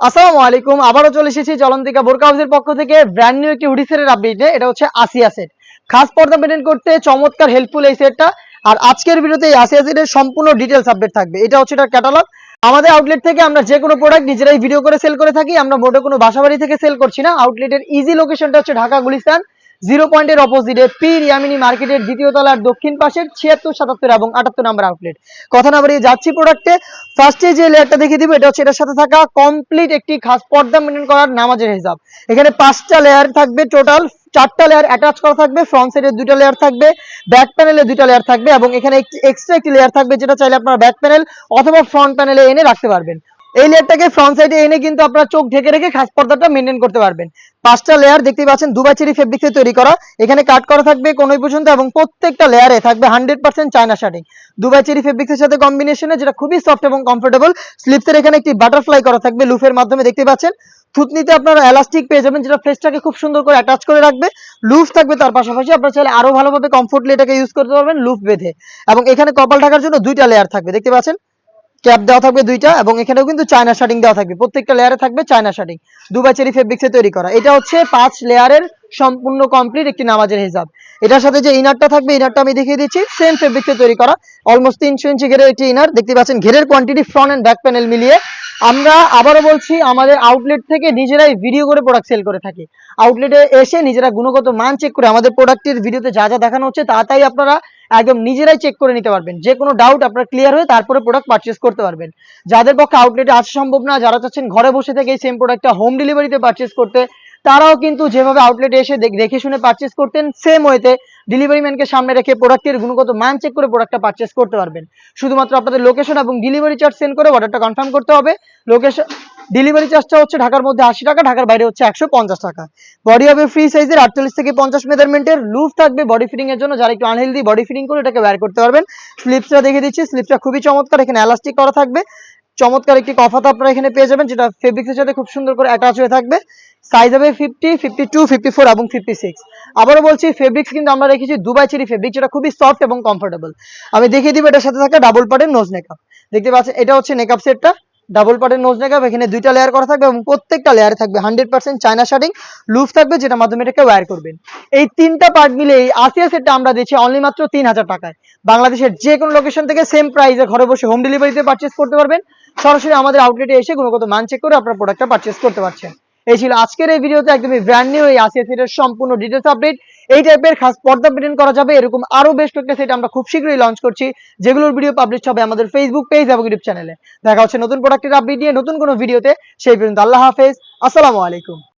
আসসালামু আলাইকুম, আবারও চলে এসেছি জলন্তিকা বোরকা হাউসের পক্ষ থেকে ব্র্যান্ড নিউ একটি হুডি সেটের আপডেটে এটা হচ্ছে আসিয়া সেট খাস পর্দা মেনটেন করতে চমৎকার হেল্পফুল এই সেটটা আর আজকের ভিডিওতে এই আসিয়া সেটের সম্পূর্ণ ডিটেলস আপডেট থাকবে। এটা হচ্ছে এটার ক্যাটালগ আমাদের আউটলেট থেকে আমরা যে কোনো প্রোডাক্ট নিজেরাই ভিডিও করে সেল করে থাকি। আমরা মোটে কোনো বাসাবাড়ি থেকে সেল করছি না। আউটলেটের ইজি লোকেশনটা হচ্ছে ঢাকা, গুলিস্তান। জিরো পয়েন্টের অপোজিটে পি রিয়ামিনি মার্কেটের দ্বিতীয় তলার দক্ষিণ পাশের ছিয়াত্তর, সাতাত্তর এবং আটাত্তর নাম্বার আউটলেট কথা না বাড়িয়ে যাচ্ছি প্রোডাক্টে ফার্স্টে যে লেয়ারটা দেখিয়ে দিব, এটা হচ্ছে এটার সাথে থাকা কমপ্লিট একটি খাস পর্দা মেনটেন করার নামাজের হিসাব। এখানে পাঁচটা লেয়ার থাকবে টোটাল চারটা লেয়ার অ্যাটাচ করা থাকবে ফ্রন্ট সাইডে দুইটা লেয়ার থাকবে ব্যাক প্যানেলে দুইটা লেয়ার থাকবে এবং এখানে একটি এক্সট্রা একটি লেয়ার থাকবে যেটা চাইলে আপনারা ব্যাক প্যানেল অথবা ফ্রন্ট প্যানেলে এনে রাখতে পারবেন। এই লেয়ারটাকে ফ্রন্ট সাইডে এনে কিন্তু আপনারা চোখ ঢেকে রেখে খাস পর্দাটা মেনটেন করতে পারবেন। পাঁচটা লেয়ার দেখতে পাচ্ছেন, দুবাই চেরি ফেব্রিক্সে তৈরি করা। এখানে কাট করা থাকবে কোনোই পর্যন্ত এবং প্রত্যেকটা লেয়ারে থাকবে hundred percent China shirting Dubai cherry ফেব্রিক্সের সাথে কম্বিনেশনে যেটা খুবই সফট এবং কমফোর্টেবল স্লিপসের এখানে একটি বাটারফ্লাই করা থাকবে লুফের মাধ্যমে দেখতে পাচ্ছেন। থুতনিতে আপনারা এলাস্টিক পেয়ে যাবেন, যেটা ফেসটাকে খুব সুন্দর করে অ্যাটাচ করে রাখবে। লুফ থাকবে তার পাশাপাশি, আপনারা চাইলে আরও ভালোভাবে কমফোর্টলি এটাকে ইউজ করতে পারবেন লুফ বেঁধে। এবং এখানে কপাল ঢাকার জন্য দুইটা লেয়ার থাকবে, দেখতে পাচ্ছেন? ক্যাপ দেওয়া থাকবে দুইটা এবং এখানেও কিন্তু চায়না শার্টিং দেওয়া থাকবে। প্রত্যেকটা লেয়ারে থাকবে চায়না শার্টিং দুবাই চেরি ফেব্রিক্সে তৈরি করা। এটা হচ্ছে পাঁচ লেয়ারের সম্পূর্ণ কমপ্লিট একটি নামাজের হিসাব। এটার সাথে যে ইনারটা থাকবে ইনারটা আমি দেখিয়ে দিচ্ছি। সেম ফেব্রিক্সে তৈরি করা। অলমোস্ট তিনশো ইঞ্চি ঘেরের একটি ইনার দেখতে পাচ্ছেন, ঘেরের quantity front and back panel মিলিয়ে আমরা আবারও বলছি, আমাদের আউটলেট থেকে নিজেরাই ভিডিও করে প্রোডাক্ট সেল করে থাকি। আউটলেটে এসে নিজেরা গুণগত মান চেক করে আমাদের প্রোডাক্টের ভিডিওতে যা যা দেখানো হচ্ছে, তা তাই আপনারা একদম নিজেরাই চেক করে নিতে পারবেন। যে কোনো ডাউট আপনার ক্লিয়ার হয়ে তারপরে প্রোডাক্ট পারচেস করতে পারবেন। যাদের পক্ষে আউটলেটে আসা সম্ভব না, যারা চাচ্ছেন ঘরে বসে থেকে এই সেম প্রোডাক্টটা হোম ডেলিভারিতে পারচেস করতে, তারাও কিন্তু যেভাবে আউটলেটে এসে দেখ- দেখে শুনে পারচেস করতেন সেম ওয়েতে ডেলিভারি ম্যানকে সামনে রেখে প্রোডাক্টের গুণগত মান চেক করে প্রোডাক্টটা পারচেস করতে পারবেন। শুধুমাত্র আপনাদের লোকেশন এবং ডেলিভারি চার্জ সেন্ড করে অর্ডারটা কনফার্ম করতে হবে। লোকেশন ডেলিভারি চার্জটা হচ্ছে ঢাকার মধ্যে আশি টাকা, ঢাকার বাইরে হচ্ছে একশো পঞ্চাশ টাকা। বডি হবে ফ্রি সাইজের আটচল্লিশ থেকে পঞ্চাশ মেজারমেন্টের লুজ থাকবে বডি ফিটিং এর জন্য। যারা একটু আনহেলদি বডি ফিটিং করে এটাকে ওয়্যার করতে পারবেন। স্লিপসটা দেখে দিচ্ছি। স্লিপসটা খুবই চমৎকার। এখানে এলাস্টিক করা থাকবে। চমৎকার একটি কফাত আপনারা এখানে পেয়ে যাবেন, যেটা ফেব্রিক্সের সাথে খুব সুন্দর করে অ্যাটাচ হয়ে থাকবে। সাইজ হবে fifty fifty two fifty four এবং ফিফটি সিক্স আবারও বলছি ফেব্রিক্স কিন্তু আমরা রেখেছি দুবাই চেরি ফেব্রিক যেটা খুবই সফট এবং কমফোর্টেবল আমি দেখিয়ে দিব এটার সাথে থাকা ডাবল পার্টের নোজ নেকআপ দেখতে পাচ্ছেন, এটা হচ্ছে নেকআপ সেটটা ডাবল পার্টের নোজ নেকআপ এখানে দুইটা লেয়ার করা থাকবে এবং প্রত্যেকটা লেয়ারে থাকবে। Hundred percent China shirting loose থাকবে, যেটা মাধ্যমে এটাকে ওয়্যার করবেন। এই তিনটা পার্ট মিলে এই আসিয়া সেটটা আমরা দিচ্ছি অনলি মাত্র তিন হাজার টাকায়। বাংলাদেশের যে কোনো লোকেশন থেকে সেম প্রাইসে ঘরে বসে হোম ডেলিভারিতে পারচেস করতে পারবেন। সরাসরি আমাদের আউটলেটে এসে গুণগত মান চেক করে আপনার প্রোডাক্টটা পারচেস করতে পারছেন। এই ছিল আজকের এই ভিডিওতে, একদমই ব্র্যান্ড নিউ এই আসিয়া সম্পূর্ণ ডিটেলস আপডেট এই টাইপের খাস পর্দা মেনটেন করা যাবে, এরকম আরও বেশ কয়েকটা সেট আমরা খুব শীঘ্রই লঞ্চ করছি, যেগুলোর ভিডিও পাবলিশ হবে আমাদের ফেসবুক পেজ এবং ইউটিউব চ্যানেলে দেখা হচ্ছে নতুন প্রোডাক্টের আপডেট নিয়ে নতুন কোনো ভিডিওতে সেই পর্যন্ত আল্লাহ হাফেজ, আসসালামু আলাইকুম।